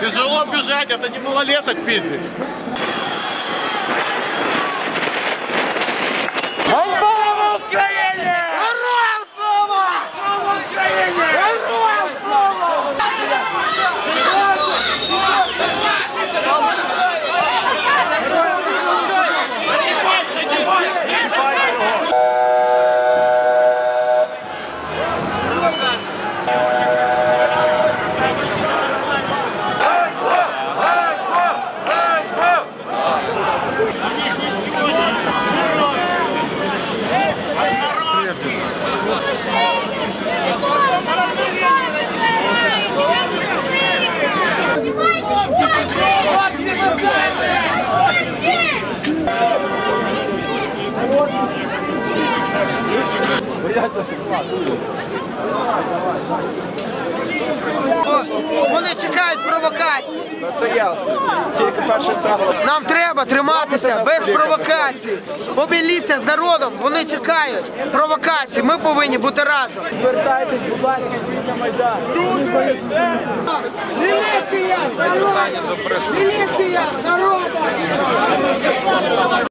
Тяжело бежать, это не малолеток пиздить. Вони чекають провокацій. Це ясно. Тільки перше цегло. Нам треба триматися без провокацій. Побіліться з народом, вони чекають провокацій. Ми повинні бути разом. Звертайтесь, будь ласка, на Майдан. Міліція! Народ! Міліція! Народ!